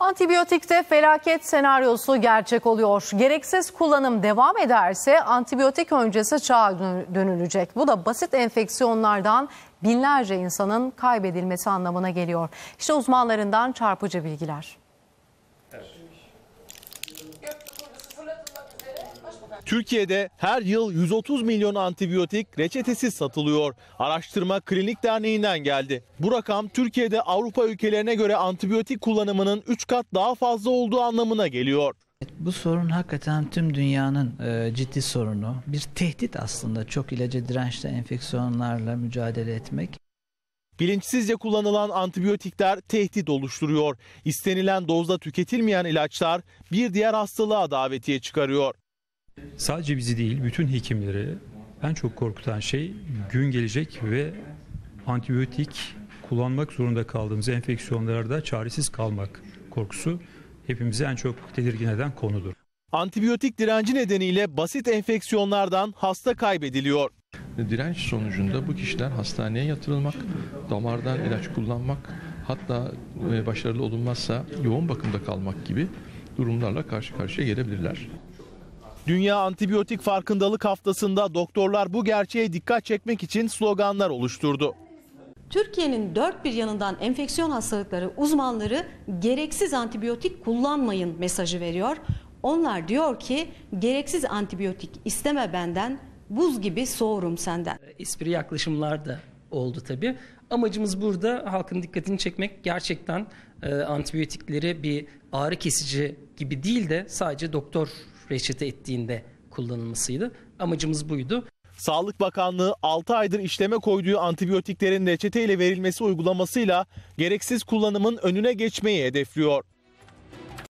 Antibiyotikte felaket senaryosu gerçek oluyor. Gereksiz kullanım devam ederse antibiyotik öncesi çağa dön- dönülecek. Bu da basit enfeksiyonlardan binlerce insanın kaybedilmesi anlamına geliyor. İşte uzmanlarından çarpıcı bilgiler. Türkiye'de her yıl 130 milyon antibiyotik reçetesiz satılıyor. Araştırma Klinik Derneği'nden geldi. Bu rakam Türkiye'de Avrupa ülkelerine göre antibiyotik kullanımının 3 kat daha fazla olduğu anlamına geliyor. Bu sorun hakikaten tüm dünyanın e, ciddi sorunu. Bir tehdit aslında çok ilaca dirençli enfeksiyonlarla mücadele etmek. Bilinçsizce kullanılan antibiyotikler tehdit oluşturuyor. İstenilen dozda tüketilmeyen ilaçlar bir diğer hastalığa davetiye çıkarıyor. Sadece bizi değil bütün hekimleri en çok korkutan şey gün gelecek ve antibiyotik kullanmak zorunda kaldığımız enfeksiyonlarda çaresiz kalmak korkusu hepimizi en çok tedirgin eden konudur. Antibiyotik direnci nedeniyle basit enfeksiyonlardan hasta kaybediliyor. Direnç sonucunda bu kişiler hastaneye yatırılmak, damardan ilaç kullanmak, hatta e, başarılı olunmazsa yoğun bakımda kalmak gibi durumlarla karşı karşıya gelebilirler. Dünya Antibiyotik Farkındalık Haftası'nda doktorlar bu gerçeğe dikkat çekmek için sloganlar oluşturdu. Türkiye'nin dört bir yanından enfeksiyon hastalıkları uzmanları gereksiz antibiyotik kullanmayın mesajı veriyor. Onlar diyor ki gereksiz antibiyotik isteme benden, buz gibi soğurum senden. espri yaklaşımlar da oldu tabii. Amacımız burada halkın dikkatini çekmek gerçekten e, antibiyotikleri bir ağrı kesici gibi değil de sadece doktor reçete ettiğinde kullanılmasıydı. Amacımız buydu. Sağlık Bakanlığı 6 aydır işleme koyduğu antibiyotiklerin reçeteyle verilmesi uygulamasıyla gereksiz kullanımın önüne geçmeyi hedefliyor.